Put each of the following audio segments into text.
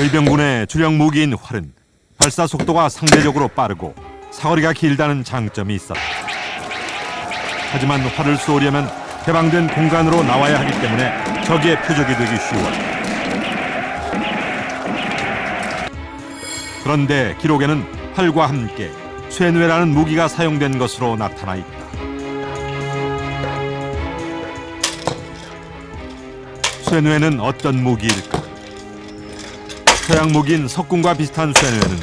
의병군의 주력 무기인 활은 발사 속도가 상대적으로 빠르고 사거리가 길다는 장점이 있었다. 하지만 활을 쏘려면 개방된 공간으로 나와야 하기 때문에 적의 표적이 되기 쉬웠다. 그런데 기록에는 활과 함께 쇠뇌라는 무기가 사용된 것으로 나타나 있다. 쇠뇌는 어떤 무기일까? 서양 무기인 석궁과 비슷한 쇠뇌는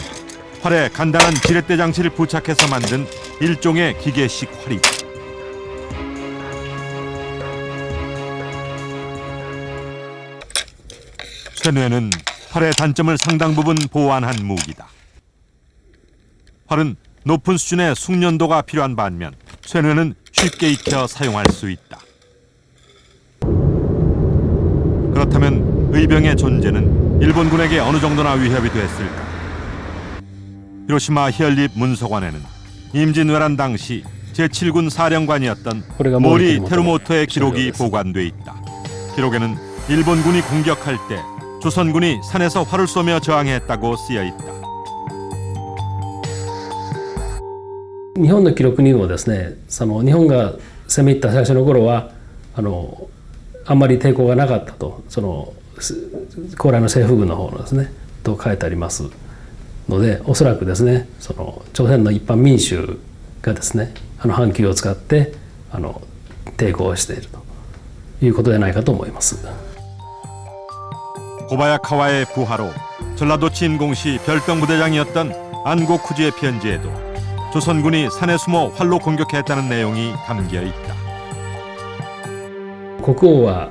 활에 간단한 지렛대 장치를 부착해서 만든 일종의 기계식 활이다. 쇠뇌는 활의 단점을 상당 부분 보완한 무기다. 활은 높은 수준의 숙련도가 필요한 반면 쇠뇌는 쉽게 익혀 사용할 수 있다. 그렇다면 의병의 존재는 일본군에게 어느 정도나 위협이 됐을까? 히로시마 히얼립 문서관에는 임진왜란 당시 제7군 사령관이었던 우리가 모리 모리 테루모토의 기록이 테루모토 보관돼 있다. 기록에는 일본군이 공격할 때 조선군이 산에서 활을 쏘며 저항했다고 쓰여 있다. 日本の記録にもですねその日本が攻め入った最初の頃はあのあんまり抵抗がなかったとそのす 高麗の政府軍の方のですねと書いてありますのでおそらくですねその朝鮮の一般民衆がですねあの阪急を使ってあの抵抗をしているということではないかと思います。 고바야카와의 부하로 전라도 침공시 별동 부대장이었던 안고쿠지의 편지에도 조선군이 산에 숨어 활로 공격했다는 내용이 담겨 있다. 国王は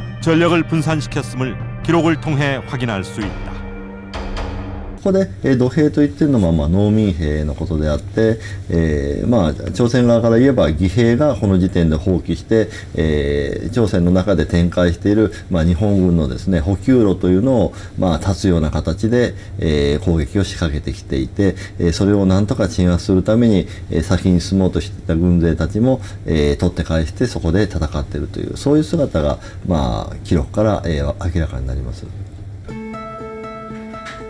전력을 분산시켰음을 기록을 통해 확인할 수 있다. ここで、えー土兵と言ってるのは、まあ、農民兵のことであって、えーまあ、朝鮮側から言えば義兵がこの時点で放棄して、えー朝鮮の中で展開している、まあ、日本軍のですね補給路というのを、まあ、断つような形で、えー攻撃を仕掛けてきていて、えーそれをなんとか鎮圧するために、えー先に進もうとしていた軍勢たちも、えー取って返してそこで戦っているというそういう姿が、まあ、記録から、えー明らかになります。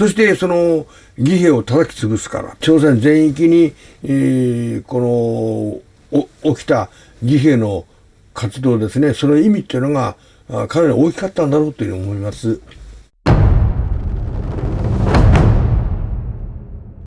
そしてその義兵を叩き潰すから朝鮮全域に、えーこの起きた義兵の活動ですねその意味っていうのがかなり大きかったんだろうというふうに思います。